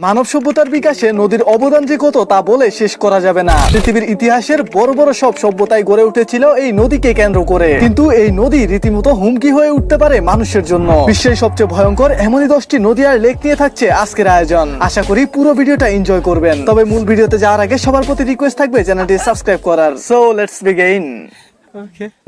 মানব সভ্যতার বিকাশে নদীর অবদান যে কত তা বলে শেষ করা যাবে না। পৃথিবীর ইতিহাসের বড় বড় সব সভ্যতায় গড়ে উঠেছিল এই নদীকে কেন্দ্র করে। কিন্তু এই নদী রীতিমতো হুমকি হয়ে উঠতে পারে মানুষের জন্য। বিশ্বের সবচেয়ে ভয়ঙ্কর এমনই দশটি নদী আর লেক নিয়ে থাকছে আজকের আয়োজন। আশা করি পুরো ভিডিওটা এনজয় করবেন। তবে মূল ভিডিওতে যাওয়ার আগে সবার প্রতি রিকোয়েস্ট থাকবে চ্যানেলটি সাবস্ক্রাইব করার। So let's begin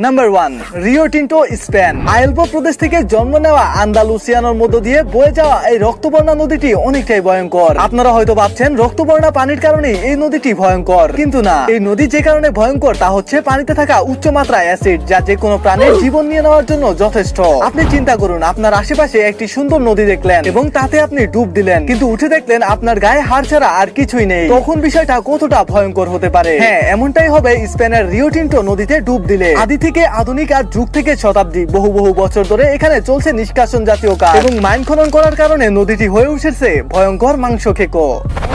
number one Rio Tinto Spain আয়েলপো প্রদেশ থেকে জন্ম নেওয়া আন্দালুসিয়ানোর মধ্য দিয়ে বয়ে যাওয়া এই রক্তবর্ণা নদীটি অনেকটাই ভয়ঙ্কর। আপনারা হয়তো ভাবছেন, রক্তবর্ণা পানির কারণে এই নদীটি ভয়ঙ্কর। কিন্তু না, এই নদী যে কারণে ভয়ঙ্কর তা হচ্ছে পানিতে থাকা উচ্চ মাত্রায় অ্যাসিড, যা যে কোনো প্রাণীর জীবন নিয়ে নেওয়ার জন্য যথেষ্ট। আপনি চিন্তা করুন, আপনার আশেপাশে একটি সুন্দর নদী দেখলেন এবং তাতে আপনি ডুব দিলেন। কিন্তু উঠে দেখলেন আপনার গায়ে হাড় ছাড়া আর কিছুই নেই। তখন বিষয়টা কতটা ভয়ঙ্কর হতে পারে? হ্যাঁ এমনটাই হবে স্পেনের রিও টিন্টো নদীতে ডুব দিলে আদি থেকে আধুনিক আর যুগ থেকে শতাব্দী। বহু বহু বছর ধরে এখানে চলছে নিষ্কাশন জাতীয় কাজ। এবং মাইন খনন করার কারণে নদীটি হয়ে উঠেছে। ভয়ঙ্কর মাংস খেকো।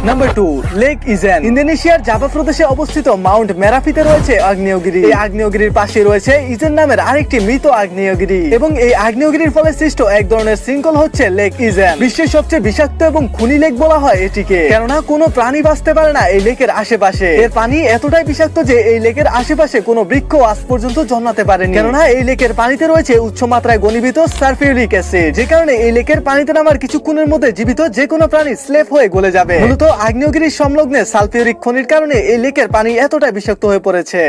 নাম্বার টু লেক ইজেন ইন্দোনেশিয়ার জাভা প্রদেশে অবস্থিত মাউন্ট মেরাফিতে রয়েছে আগ্নেয়গিরি। এই আগ্নেয়গিরির পাশে রয়েছে ইজেন নামের আরেকটি মৃত আগ্নেয়গিরি। এবং এই আগ্নেয়গিরির ফলে সৃষ্ট এক ধরনের শৃঙ্খল হচ্ছে লেক ইজেন বিশ্বের সবচেয়ে বিষাক্ত এবং খুনি লেক বলা হয় এটিকে। কেননা, কোনো প্রাণী বাঁচতে পারে না এই লেকের আশেপাশে। এর পানি এতটাই বিষাক্ত যে এই লেকের আশেপাশে কোনো বৃক্ষ আজ পর্যন্ত জন্মাতে পারেনি। কেননা, এই লেকের পানিতে রয়েছে উচ্চ মাত্রায় গণীভূত সালফিউরিক অ্যাসিড। যে কারণে এই লেকের পানিতে নামার কিছুক্ষণের মধ্যে জীবিত যে কোনো প্রাণী স্লেপ হয়ে গলে যাবে। মূলত আগ্নেয়গিরির সংলগ্নে সালফিউরিক খনির কারণে এই লেকের পানি এতটা বিষাক্ত হয়ে পড়েছে।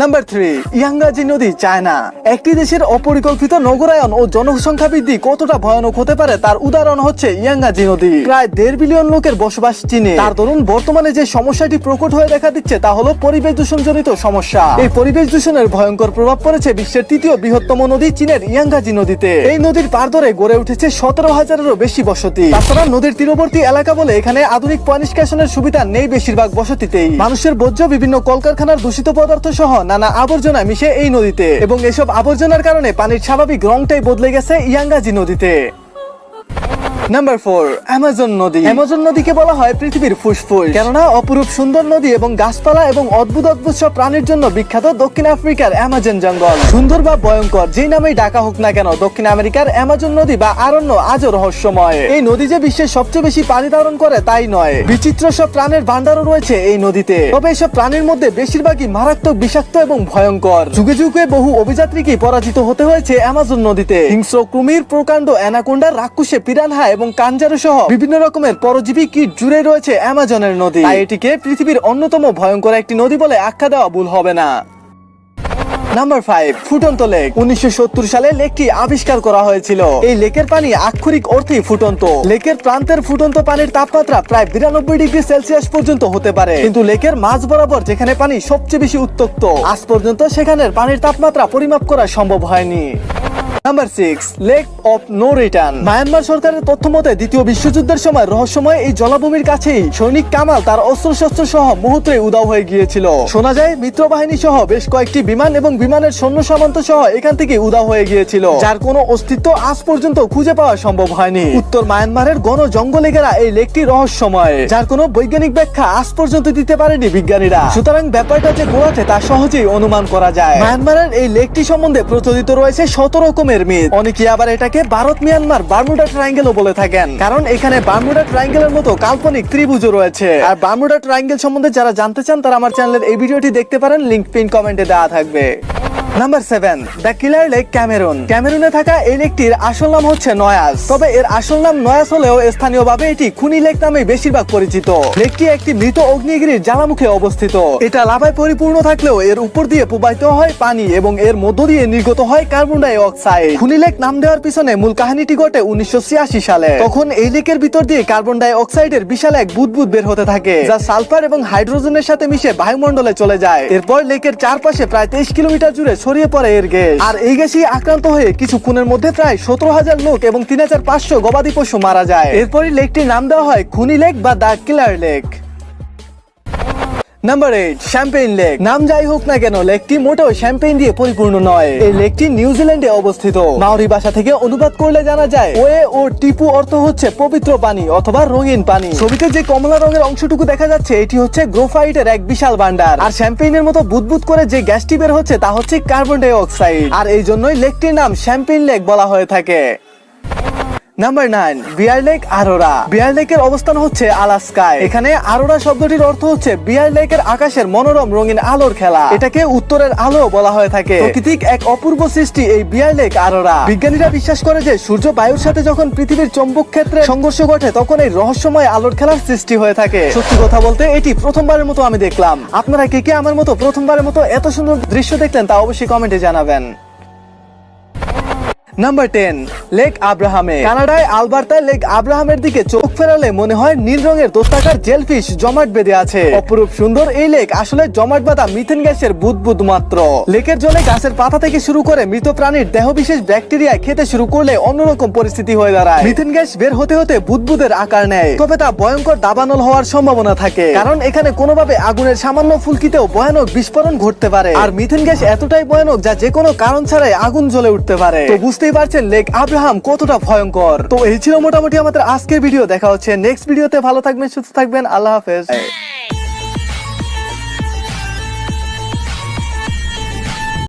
নাম্বার থ্রি ইয়াঙ্গাজি নদী চায়না একটি দেশের অপরিকল্পিত নগরায়ন ও জনসংখ্যা বৃদ্ধি কতটা ভয়ানক হতে পারে তার উদাহরণ হচ্ছে ইয়াঙ্গাজি নদী প্রায় দেড় বিলিয়ন লোকের বসবাস চীনে। তার দরুন বর্তমানে যে সমস্যাটি প্রকট হয়ে দেখা দিচ্ছে তা হলো পরিবেশ দূষণ জনিত সমস্যা। এই পরিবেশ দূষণের ভয়ঙ্কর প্রভাব পড়েছে বিশ্বের তৃতীয় বৃহত্তম নদী চীনের ইয়াঙ্গাজি নদীতে এই নদীর পার ধরে গড়ে উঠেছে সতেরো হাজারেরও বেশি বসতি। তাছাড়া নদীর তীরবর্তী এলাকা বলে এখানে আধুনিক পানি নিষ্কাশনের সুবিধা নেই বেশিরভাগ বসতিতেই। মানুষের বর্জ্য বিভিন্ন কলকারখানার দূষিত পদার্থ সহ নানা আবর্জনা মিশে এই নদীতে। এবং এসব আবর্জনার কারণে পানির স্বাভাবিক রংটাই বদলে গেছে ইয়াঙ্গাজি নদীতে। নাম্বার ফোর অ্যামাজন নদী। অ্যামাজন নদীকে বলা হয় পৃথিবীর ফুসফুস। কেননা অপরূপ সুন্দর নদী এবং গাছপালা এবং অদ্ভুত অদ্ভুত সব প্রাণীর জন্য বিখ্যাত দক্ষিণ আফ্রিকার অ্যামাজন জঙ্গল। সুন্দর বা ভয়ঙ্কর যেই নামেই ডাকা হোক না কেন দক্ষিণ আমেরিকার অ্যামাজন নদী বা আরণ্য আজও রহস্যময়। এই নদী যে বিশ্বের সবচেয়ে বেশি পানি ধারণ করে তাই নয়। বিচিত্র সব প্রাণের ভান্ডারও রয়েছে এই নদীতে। তবে এসব প্রাণীর মধ্যে বেশিরভাগই মারাত্মক বিষাক্ত এবং ভয়ঙ্কর। যুগে যুগে বহু অভিযাত্রীকে পরাজিত হতে হয়েছে অ্যামাজন নদীতে। হিংস্র কুমির প্রকাণ্ড অ্যানাকোন্ডা রাক্ষসে পিরানহা এবং কাঞ্জারু সহ বিভিন্ন রকমের পরজীবী কীট জুড়ে রয়েছে অ্যামাজনের নদী? তাই এটিকে পৃথিবীর অন্যতম ভয়ঙ্কর একটি নদী বলে আখ্যা দেওয়া ভুল হবে না। নাম্বার ফাইভ ফুটন্ত লেক। উনিশশো সালে লেকটি আবিষ্কার করা হয়েছিল। এই লেকের পানি আক্ষরিক অর্থেই ফুটন্ত। লেকের প্রান্তের ফুটন্ত পানির তাপমাত্রা প্রায় বিরানব্বই ডিগ্রি সেলসিয়াস পর্যন্ত হতে পারে। কিন্তু লেকের মাঝ বরাবর যেখানে পানি সবচেয়ে বেশি উত্তপ্ত, আজ পর্যন্ত সেখানের পানির তাপমাত্রা পরিমাপ করা সম্ভব হয়নি। Number six lake of no return Myanmar সরকারের তথ্য মতে, দ্বিতীয় বিশ্বযুদ্ধের সময় রহস্যময় এই জলাভূমির কাছেই সৈনিক কামাল তার অস্ত্রশস্ত্র সহ মুহূর্তে উদাও হয়ে গিয়েছিল। শোনা যায় মিত্র বাহিনী সহ বেশ কয়েকটি বিমান এবং বিমানের সৈন্য সামন্ত সহ এখান থেকে উদাও হয়ে গিয়েছিল, যার কোনো অস্তিত্ব আজ পর্যন্ত খুঁজে পাওয়া সম্ভব হয়নি। উত্তর মায়ানমারের গণ জঙ্গলে ঘেরা এই লেকটি রহস্যময়, যার কোনো বৈজ্ঞানিক ব্যাখ্যা আজ পর্যন্ত দিতে পারেনি বিজ্ঞানীরা। সুতরাং ব্যাপারটা যে গোড়াতে তা সহজেই অনুমান করা যায়। মায়ানমারের এই লেকটি সম্বন্ধে প্রচলিত রয়েছে শত রকমের মিথ। অনেকে আবার এটাকে ভারত, মিয়ানমার, বার্মুডা ট্রায়াঙ্গেলও বলে থাকেন। কারণ এখানে বার্মুডা ট্রায়াঙ্গেলের মতো কাল্পনিক ত্রিভুজও রয়েছে। আর বার্মুডা ট্রায়াঙ্গেল সম্বন্ধে যারা জানতে চান, তারা আমার চ্যানেলের এই ভিডিওটি দেখতে পারেন। লিঙ্ক পিন কমেন্টে দেওয়া থাকবে। Number seven the killer lake Cameroon ক্যামেরুনে থাকা এই লেকটির আসল নাম হচ্ছে নয়াস তবে এর আসল নাম নয়াস হলেও স্থানীয়ভাবে এটি খুনি লেক নামে বেশিরভাগ পরিচিত। লেকটি একটি মৃত অগ্নিগিরির জ্বালামুখে অবস্থিত। এটা লাভায় পরিপূর্ণ থাকলেও এর উপর দিয়ে প্রবাহিত হয় পানি এবং এর মধ্য দিয়ে নির্গত হয় কার্বন ডাই অক্সাইড। খুনি লেক নাম দেওয়ার পিছনে মূল কাহিনীটি ঘটে উনিশশো ছিয়াশি সালে। তখন এই লেকের ভিতর দিয়ে কার্বন ডাই অক্সাইডের বিশাল এক বুদবুদ বের হতে থাকে, যা সালফার এবং হাইড্রোজেনের সাথে মিশে বায়ুমণ্ডলে চলে যায়। এরপর লেকের চারপাশে প্রায় তেইশ কিলোমিটার জুড়ে ছড়িয়ে পড়ে এর গ্যাস। আর এই গ্যাসই আক্রান্ত হয়ে কিছুক্ষণের মধ্যে প্রায় সতেরো হাজার লোক এবং তিন হাজার পাঁচশো গবাদি পশু মারা যায়। এরপরই লেকটির নাম দেওয়া হয় খুনি লেক বা the killer lake. Number eight champagne lake নাম যাই হোক না কেন, লেকটি মোটেও শ্যাম্পেইন দিয়ে পরিপূর্ণ নয়। এই লেকটি নিউজিল্যান্ডে অবস্থিত। মাওরি ভাষা থেকে অনুবাদ করলে জানা যায়, ওয়ে ও টিপু অর্থ হচ্ছে পবিত্র পানি অথবা রঙিন পানি। ছবিতে যে কমলা রঙের অংশটুকু দেখা যাচ্ছে, এটি হচ্ছে গ্রোফাইটের এক বিশাল ভান্ডার আর শ্যাম্পেইনের মতো বুদবুদ করে যে গ্যাসটি বের হচ্ছে, তা হচ্ছে কার্বন ডাই অক্সাইড আর এই জন্যই লেকটির নাম শ্যাম্পেইন লেক বলা হয়ে থাকে। Number nine bear lake Aurora bear লেকের অবস্থান হচ্ছে আলাস্কায়। এখানে আরোরা শব্দটির অর্থ হচ্ছে বিয়ার লেকের আকাশের মনোরম রঙিন আলোর খেলা। এটাকে উত্তরের আলো বলা হয়ে থাকে। প্রকৃতিক এক অপূর্ব সৃষ্টি এই বিয়ার লেক আরোরা বিজ্ঞানীরা বিশ্বাস করে যে সূর্য বায়ুর সাথে যখন পৃথিবীর চৌম্বক ক্ষেত্রে সংঘর্ষ ঘটে, তখন এই রহস্যময় আলোর খেলার সৃষ্টি হয়ে থাকে। সত্যি কথা বলতে, এটি প্রথমবারের মতো আমি দেখলাম। আপনারা কে কে আমার মতো প্রথমবারের মতো এত সুন্দর দৃশ্য দেখলেন তা অবশ্যই কমেন্টে জানাবেন। নাম্বার টেন লেক আব্রাহামে কানাডায় আলবার্তায় লেক আব্রাহামের দিকে চোখ ফেরালে মনে হয় নীল রঙের দোস্তাকার জেলফিশ জমাট বেঁধে আছে। অপরূপ সুন্দর এই লেক আসলে জমাট বাঁধা মিথেন গ্যাসের বুদবুদ মাত্র। লেকের জলে গাছের পাতা থেকে শুরু করে মৃত প্রাণীর দেহ বিশেষ ব্যাকটেরিয়া খেতে শুরু করলে অন্যরকম পরিস্থিতি হয়ে দাঁড়ায়। মিথেন গ্যাস বের হতে হতে বুদবুদের আকার নেয়, তবে তা ভয়ঙ্কর দাবানল হওয়ার সম্ভাবনা থাকে। কারণ এখানে কোনোভাবে আগুনের সামান্য ফুলকিতেও ভয়ানক বিস্ফোরণ ঘটতে পারে। আর মিথেন গ্যাস এতটাই ভয়ানক যা যে কোনো কারণ ছাড়াই আগুন জ্বলে উঠতে পারে। তো বুঝতেই পারছেন, লেক আব্রাহাম কতটা ভয়ঙ্কর। তো এই ছিল মোটামুটি আমাদের আজকের ভিডিও। দেখা হচ্ছে নেক্সট ভিডিওতে ভালো থাকবেন, সুস্থ থাকবেন। আল্লাহ হাফেজ।